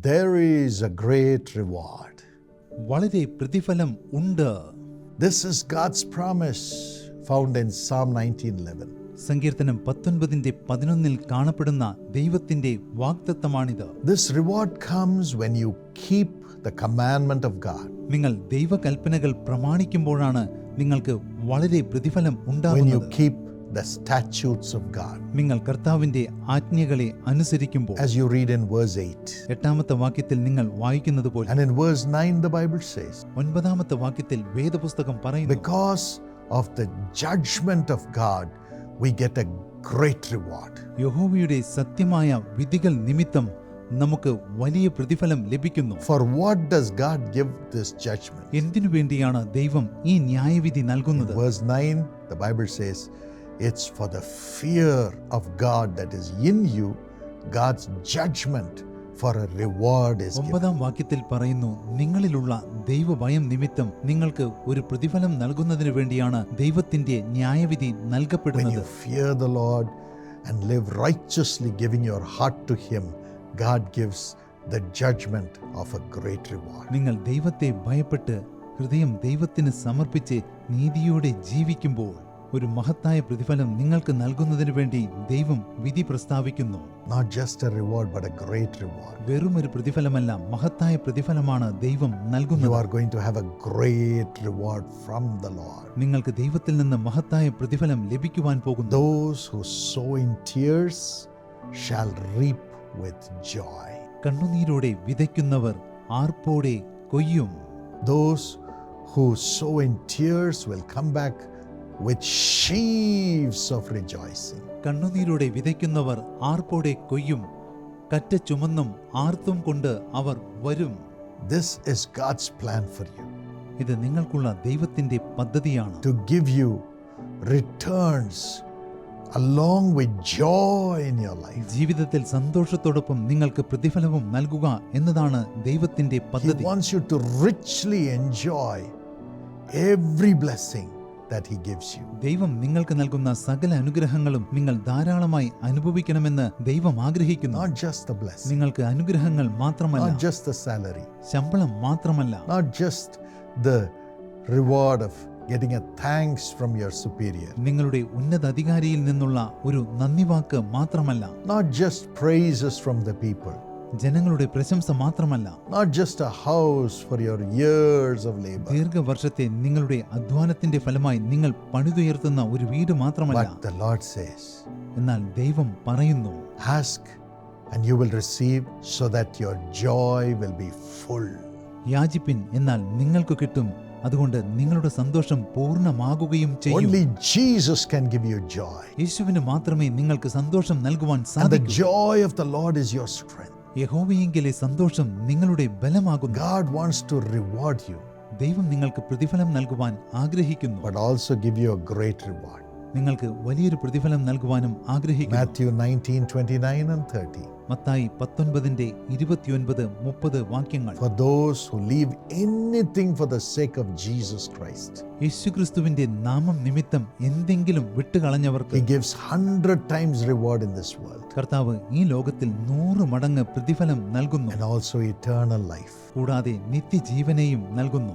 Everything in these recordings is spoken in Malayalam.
there is a great reward. വളരെ പ്രതിഫലം ഉണ്ട് This is God's promise found in Psalm 19:11. സങ്കീർത്തനം പത്തൊൻപതിന്റെ പതിനൊന്നിൽ കാണപ്പെടുന്ന ദൈവത്തിന്റെ വാഗ്ദത്തമാണിത് This reward comes when you keep the commandment of God. നിങ്ങൾ ദൈവകൽപ്പനകൾ പ്രമാണിക്കുമ്പോഴാണ് നിങ്ങൾക്ക് വളരെ പ്രതിഫലം When you ഉണ്ടാകുന്നത് the statutes of God. നിങ്ങൾ കർത്താവിന്റെ ആജ്ഞകളെ അനുസരിക്കുമ്പോൾ As you read in verse 8. എട്ടാമത്തെ വാക്യത്തിൽ നിങ്ങൾ വായിക്കുന്നത് പോലെ And in verse 9 the Bible says, ഒൻപതാമത്തെ വാക്യത്തിൽ വേദപുസ്തകം പറയുന്നു because of the judgment of God we get a great reward. യഹോവയുടെ സത്യമായ വിധികൾ നിമിത്തം നമുക്ക് വലിയ പ്രതിഫലം ലഭിക്കുന്നു For what does God give this judgment? എന്തിനു വേണ്ടിയാണ് ദൈവം ഈ ന്യായവിധി നൽകുന്നത് Verse 9, the Bible says, it's for the fear of God that is in you, God's judgment for a reward is given. ഒമ്പതാം വാക്യത്തിൽ പറയുന്നു നിങ്ങളിലുള്ള ദൈവഭയം നിമിത്തം നിങ്ങൾക്ക് ഒരു പ്രതിഫലം നൽകുന്നതിന് വേണ്ടിയാണ് ദൈവത്തിന്റെ ന്യായവിധി When നൽകപ്പെടുന്നത് you fear the Lord and live righteously, giving your heart to Him, God gives the judgment of a great reward. നിങ്ങൾ ദൈവത്തെ ഭയപ്പെട്ട് ഹൃദയം ദൈവത്തിന് സമർപ്പിച്ച് നീതിയോടെ ജീവിക്കുമ്പോൾ ഒരു മഹത്തായ പ്രതിഫലം നിങ്ങൾക്ക് നൽകുന്നതിന് വേണ്ടി ദൈവം വിധി പ്രസ്താവിക്കുന്നു Not just a reward, but a great reward. വെറുമൊരു പ്രതിഫലമല്ല മഹത്തായ പ്രതിഫലമാണ് ദൈവം You നൽകുന്നത് are going to have a great reward from the Lord. നിങ്ങൾക്ക് ദൈവത്തിൽ നിന്ന് മഹത്തായ പ്രതിഫലം ലഭിക്കുവാൻ പോകുന്നു Those who sow in tears shall reap with joy. കണ്ണുനീരോടെ വിതയ്ക്കുന്നവർ ആർപ്പോടെ കൊയ്യും Those who sow in tears will come back കണ്ണുനീരോടെ വിതയ്ക്കുന്നവർ ആർപ്പോടെ കൊയ്യും കറ്റ ചുമന്നും ആർത്തും കൊണ്ട് അവർ വരും. This is God's plan for you ഇത് നിങ്ങൾക്കുള്ള ദൈവത്തിന്റെ പദ്ധതിയാണ്. To give you returns along with joy in your life ജീവിതത്തിൽ സന്തോഷത്തോടൊപ്പം നിങ്ങൾക്ക് പ്രതിഫലവും നൽകുക എന്നതാണ് ദൈവത്തിന്റെ പദ്ധതി. Wants you to richly enjoy every blessing that He gives you. ദൈവം നിങ്ങൾക്ക് നൽകുന്ന സകല അനുഗ്രഹങ്ങളും നിങ്ങൾ ധാരാളമായി അനുഭവിക്കണമെന്ന് ദൈവം ആഗ്രഹിക്കുന്നു Not just the blessing, നിങ്ങൾക്ക് അനുഗ്രഹങ്ങൾ മാത്രമല്ല not just the salary, ശമ്പളം മാത്രമല്ല not just the reward of getting a thanks from your superior, നിങ്ങളുടെ ഉന്നത അധികാരിയിൽ നിന്നുള്ള ഒരു നന്ദി വാക്ക് മാത്രമല്ല not just praises from the people, ജനങ്ങളുടെ പ്രശംസ മാത്രമല്ല not just a house for your years of labor, ദീർഘവർഷത്തെ നിങ്ങളുടെ അധ്വാനത്തിന്റെ ഫലമായി നിങ്ങൾ പണിതുയർത്തുന്ന ഒരു വീട് മാത്രമല്ല but the Lord says, എന്നാൽ ദൈവം പറയുന്നു Ask and you will receive so that your joy will be full. യാചിപ്പിൻ എന്നാൽ നിങ്ങൾക്ക് കിട്ടും അതുകൊണ്ട് നിങ്ങളുടെ സന്തോഷം പൂർണമാകുകയും ചെയ്യും Only Jesus can give you joy. യേശുവിന് മാത്രമേ നിങ്ങൾക്ക് സന്തോഷം നൽകുവാൻ And the സാധിക്കൂ joy of the Lord is your strength. യഹോവയെങ്കിലെ സന്തോഷം നിങ്ങളുടെ ബലമാകുന്നു God wants to reward you, ദൈവം നിങ്ങൾക്ക് പ്രതിഫലം നൽകുവാൻ ആഗ്രഹിക്കുന്നു but also give you a great reward. നിങ്ങൾക്ക് വലിയൊരു പ്രതിഫലം നൽകുവാനും ആഗ്രഹിക്കുന്നു Matthew 19 29 and 30. മത്തായി പത്തൊൻപതിന്റെ ഇരുപത്തിയൊൻപത് മുപ്പത് വാക്യങ്ങൾ For those who leave anything for the sake of Jesus Christ, യേശുക്രിസ്തുവിന്റെ നാമം നിമിത്തം എന്തെങ്കിലും വിട്ടുകളഞ്ഞവർക്ക് He gives hundred times reward in this world കർത്താവ് ഈ ലോകത്തിൽ നൂറ് മടങ്ങ് പ്രതിഫലം നൽകുന്നു. ഓൾസോ ഇറ്റേണൽ ലൈഫ് കൂടാതെ നിത്യജീവനെയും നൽകുന്നു.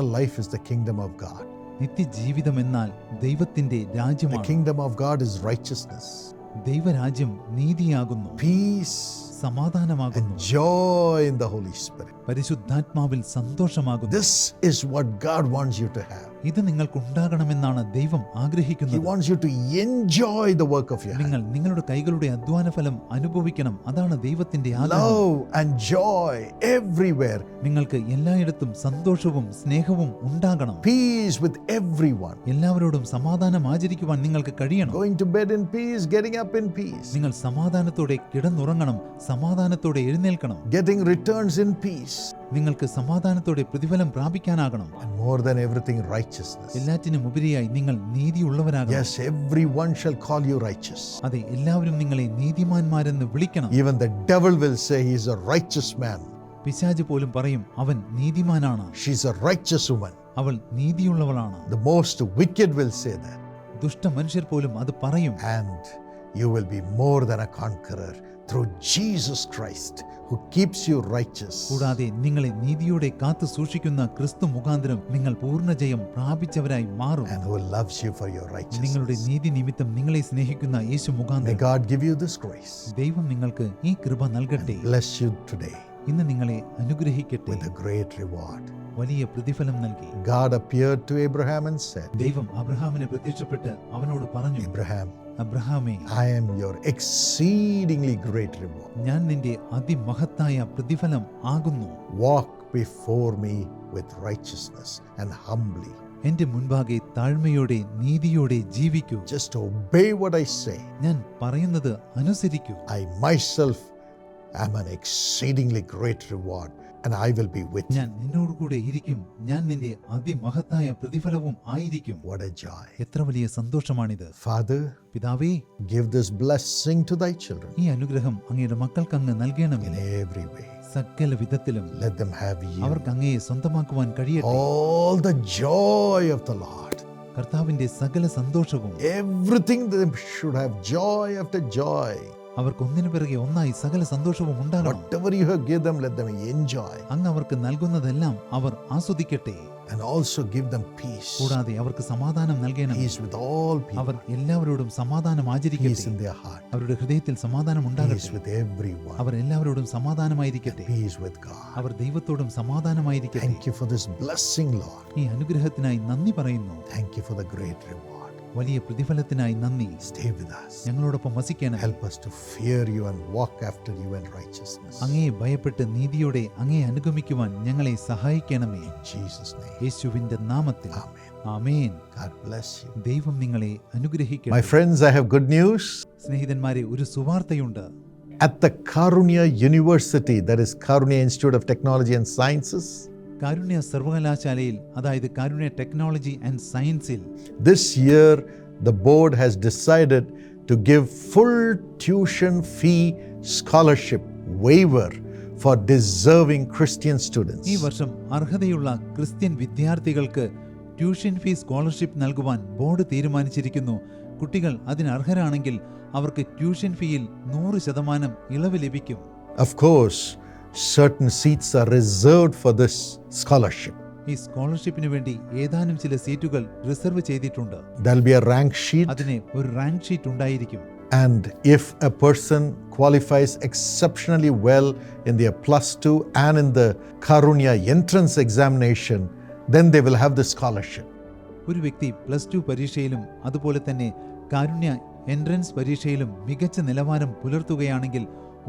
Life is the kingdom of God നിത്യജീവിതം എന്നാൽ ദൈവത്തിന്റെ രാജ്യമാണ്. Kingdom of God is righteousness ദൈവരാജ്യം നീതിയാകുന്നു. Peace സമാധാനമാകുന്നു. Joy in the Holy Spirit പരിശുദ്ധാത്മാവിൽ സന്തോഷമാകുന്നു. This is what God wants you to have ഇത് നിങ്ങൾക്കുണ്ടാകണമെന്നാണ് ദൈവം He ആഗ്രഹിക്കുന്നത്. wants you to enjoy the work of your hand. നിങ്ങൾ നിങ്ങളുടെ കൈകളുടെ അധ്വാന ഫലം അനുഭവിക്കണം. അതാണ് ദൈവത്തിന്റെ ആഗ്രഹം. Love and joy everywhere, നിങ്ങൾക്ക് എല്ലായിടത്തും സന്തോഷവും സ്നേഹവും ഉണ്ടാകണം. Peace with everyone. എല്ലാവരോടും സമാധാനം ആചരിക്കുവാൻ നിങ്ങൾക്ക് കഴിയണം. Going to bed in peace, getting up in peace, നിങ്ങൾ സമാധാനത്തോടെ കിടന്നുറങ്ങണം സമാധാനത്തോടെ എഴുന്നേൽക്കണം. Getting returns in peace, നിങ്ങൾക്ക് സമാധാനത്തോടെ പ്രതിഫലം പ്രാപിക്കാനാകണം. And more than everything righteousness എല്ലാറ്റിനും ഉപരിയായി നിങ്ങൾ നീതിയുള്ളവരാകണം. Yes everyone shall call you righteous അതെ എല്ലാവരും നിങ്ങളെ നീതിമാന്മാരെന്ന് വിളിക്കണം. Even the devil will say he a righteous man പിശാച് പോലും പറയും അവൻ നീതിമാനാണ്. ഷീ എ റൈച്ചസ് വുമൺ അവൾ നീതിയുള്ളവളാണ്. The most wicked will say that ദുഷ്ട മനുഷ്യർ പോലും അത് പറയും. And you will be more than a conqueror through Jesus Christ who keeps you righteous. കൂടാതെ നിങ്ങളെ നീതിയോടെ കാത്തു സൂക്ഷിക്കുന്ന ക്രിസ്തു മുഖാന്തരം നിങ്ങൾ പൂർണജയം പ്രാപിച്ചവരായി മാറും and who loves you for your നിങ്ങളുടെ righteousness. നീതി നിമിത്തം നിങ്ങളെ സ്നേഹിക്കുന്ന യേശു May മുഖാന്തരം God give you this grace ദൈവം നിങ്ങൾക്ക് ഈ കൃപ നൽകട്ടെ and bless you today ഇന്ന് നിങ്ങളെ അനുഗ്രഹിക്കട്ടെ with a great reward. വലിയ പ്രതിഫലം നൽകി. God appeared to Abraham and said ദൈവം അബ്രഹാമിനെ പ്രത്യക്ഷപ്പെട്ട് അവനോട് പറഞ്ഞു Abraham അബ്രഹാമേ I am your exceedingly great reward ഞാൻ നിന്റെ അതിമഹത്തായ പ്രതിഫലം ആകുന്നു. Walk before me with righteousness and humbly. എന്റെ മുൻപാകെ താഴ്മയോടെ നീതിയോടെ ജീവിക്കൂ. Just obey what I say ഞാൻ പറയുന്നത് അനുസരിക്കൂ. I myself am an exceedingly great reward and I will be with you. ഞാൻ നിന്നോടുകൂടെ ഇരിക്കും ഞാൻ നിന്റെ അതിമഹത്തായ പ്രതിഫലവും ആയിരിക്കും What a joy. എത്ര വലിയ സന്തോഷമാണിത് Father, പിതാവേ give this blessing to thy children ഈ അനുഗ്രഹം അങ്ങയുടെ മക്കൾക്ക് അങ്ങ് നൽകണമേ in every way. സകല വിധത്തിലും Let them have you. അവർക്ക് അങ്ങയെ സ്വന്തമാക്കുവാൻ കഴിയട്ടെ All the joy of the Lord. കർത്താവിന്റെ സകല സന്തോഷവും Everything they should have joy after joy. അവർക്ക് ഒന്നിനു പിറകെ ഒന്നായി സകല സന്തോഷവും ഉണ്ടാകണം Whatever you have given them, let them enjoy. അങ്ങ് അവർക്ക് നൽകുന്നതെല്ലാം അവർ ആസ്വദിക്കട്ടെ And also give them peace. കൂടാതെ അവർക്ക് സമാധാനം നൽകണം is with all people. അവർ. എല്ലാവരോടും സമാധാനം Peace ആചരിക്കട്ടെ in their heart. അവരുടെ ഹൃദയത്തിൽ സമാധാനം Peace ഉണ്ടാകട്ടെ with everyone. അവർ എല്ലാവരോടും സമാധാനമായിരിക്കട്ടെ is with God. അവർ ദൈവത്തോടും സമാധാനമായിരിക്കട്ടെ Thank you for this blessing, Lord. ഈ അനുഗ്രഹത്തിനായി നന്ദി പറയുന്നു Thank you for the great reward. വലിയ പ്രതിഫലത്തിനായി നന്ദി Stay with us. ഞങ്ങളോടൊപ്പം വസിക്കണം Help us to fear you and walk after you in righteousness. അങ്ങയെ ഭയപ്പെട്ട് നീതിയോടെ അങ്ങയെ അനുഗമിക്കുവാൻ ഞങ്ങളെ സഹായിക്കണമേ In Jesus' name. യേശുവിന്റെ നാമത്തിൽ Amen. Amen God bless you. ദൈവം നിങ്ങളെ My അനുഗ്രഹിക്കട്ടെ friends, I have good news. സ്നേഹിതന്മാരെ ഒരു സുവാർത്തയുണ്ട് At the Karunya University, that is Karunya Institute of Technology and Sciences, Karunya സർവകലാശാലയിൽ അതായത് കാരുണ്യ ടെക്നോളജി ആൻഡ് സയൻസിൽ. This year the board has decided to give full tuition fee scholarship waiver for deserving Christian students. ഈ വർഷം അർഹതയുള്ള ക്രിസ്ത്യൻ വിദ്യാർത്ഥികൾക്ക് ട്യൂഷൻ ഫീ സ്കോളർഷിപ്പ് നൽകുവാൻ ബോർഡ് തീരുമാനിച്ചിരിക്കുന്നു. കുട്ടികൾ അതിന് അർഹരാണെങ്കിൽ അവർക്ക് ട്യൂഷൻ ഫീയിൽ നൂറ് ശതമാനം ഇളവ് ലഭിക്കും. Of course, certain seats are reserved for this scholarship. ഈ സ്കോളർഷിപ്പിന് വേണ്ടി ഏതാനും ചില സീറ്റുകൾ റിസർവ് ചെയ്തിട്ടുണ്ട് There'll be a rank sheet, അതിന് ഒരു റാങ്ക് ഷീറ്റ് ഉണ്ടായിരിക്കും and if a person qualifies exceptionally well in their plus two and in the Karunya entrance examination, then they will have the scholarship. ഒരു വ്യക്തി പ്ലസ് ടു പരീക്ഷയിലും അതുപോലെ തന്നെ കാരുണ്യ എൻട്രൻസ് പരീക്ഷയിലും മികച്ച നിലവാരം പുലർത്തുകയാണെങ്കിൽ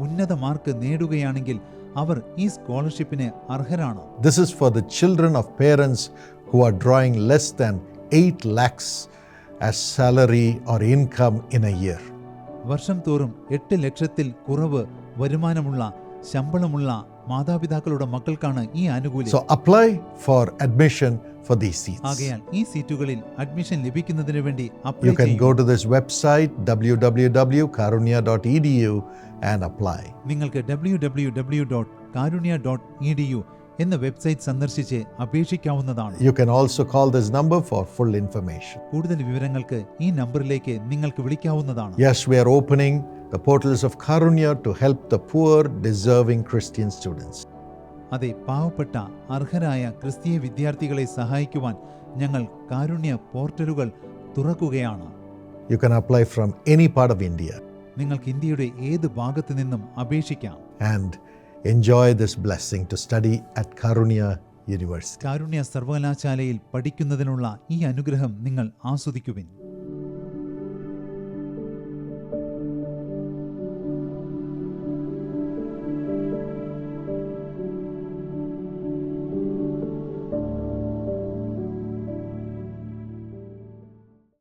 ഉന്നത മാർക്ക് നേടുകയാണെങ്കിൽ അവർ ഈ സ്കോളർഷിപ്പിന് അർഹരാണ്? This is for the children of parents who are drawing less than eight lakhs as salary or income in a year വർഷം തോറും എട്ട് ലക്ഷത്തിൽ കുറവ് വരുമാനമുള്ള ശമ്പളമുള്ള മാതാപിതാക്കളുടെ മക്കൾക്കാണ് ഈ ആനുകൂല്യം. Apply for admission for these seats ആകയാൽ ഈ സീറ്റുകളിൽ അഡ്മിഷൻ ലഭിക്കുന്നതിന് വേണ്ടി you can go to this website www.karunya.edu and apply നിങ്ങൾക്ക് www.karunya.edu എന്ന വെബ്സൈറ്റ് സന്ദർശിച്ച് അപേക്ഷിക്കാവുന്നതാണ്. You can also call this number for full information. കൂടുതൽ വിവരങ്ങൾക്ക് ഈ നമ്പറിലേക്ക് നിങ്ങൾക്ക് വിളിക്കാവുന്നതാണ്. Yes, we are opening the portals of Karunya to help the poor, deserving Christian students. അതെ പാവപ്പെട്ട അർഹരായ ക്രിസ്തീയ വിദ്യാർത്ഥികളെ സഹായിക്കുവാൻ ഞങ്ങൾ കാരുണ്യ പോർട്ടലുകൾ തുറക്കുകയാണ്. You can apply from any part of India. നിങ്ങൾക്ക് ഇന്ത്യയുടെ ഏത് ഭാഗത്തു നിന്നും അപേക്ഷിക്കാം. And enjoy this blessing to study at Karunya University. കാരുണ്യ സർവകലാശാലയിൽ പഠിക്കുന്നതിനുള്ള ഈ അനുഗ്രഹം നിങ്ങൾ ആസ്വദിക്കുവിൻ